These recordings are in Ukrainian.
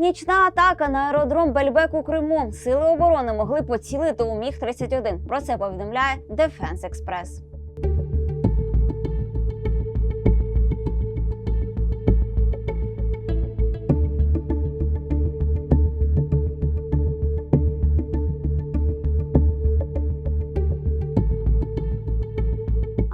Нічна атака на аеродром Бельбек у Криму. Сили оборони могли поцілити у міг 31 Про це повідомляє Defense Express.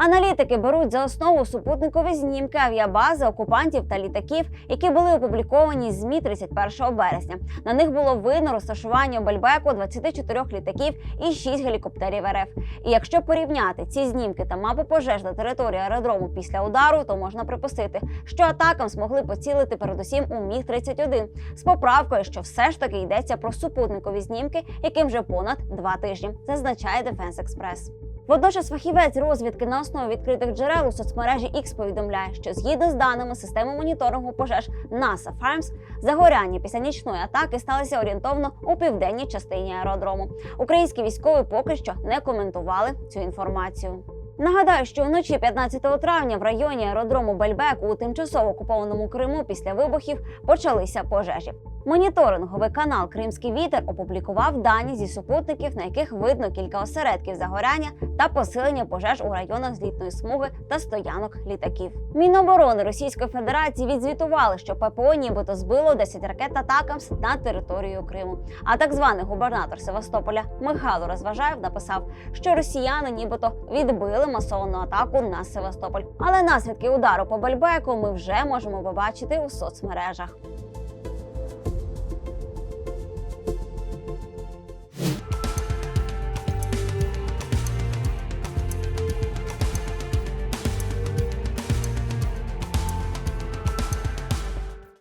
Аналітики беруть за основу супутникові знімки авіабази окупантів та літаків, які були опубліковані ЗМІ 31 березня. На них було видно розташування у Бельбеку 24 літаків і 6 гелікоптерів РФ. І якщо порівняти ці знімки та мапу пожеж на території аеродрому після удару, то можна припустити, що атакам змогли поцілити передусім у міг 31 з поправкою, що все ж таки йдеться про супутникові знімки, яким вже понад два тижні, зазначає Defense Express. Водночас фахівець розвідки на основі відкритих джерел у соцмережі X повідомляє, що згідно з даними системи моніторингу пожеж NASA Farms, загоряння після нічної атаки сталися орієнтовно у південній частині аеродрому. Українські військові поки що не коментували цю інформацію. Нагадаю, що вночі 15 травня в районі аеродрому Бельбек у тимчасово окупованому Криму після вибухів почалися пожежі. Моніторинговий канал Кримський вітер опублікував дані зі супутників, на яких видно кілька осередків загоряння та посилення пожеж у районах злітної смуги та стоянок літаків. Міноборони Російської Федерації відзвітували, що ППО нібито збило 10 ракет Атакамс на територію Криму. А так званий губернатор Севастополя Михайло Розважаєв написав, що росіяни нібито відбили масовану атаку на Севастополь. Але наслідки удару по Бельбеку ми вже можемо побачити у соцмережах.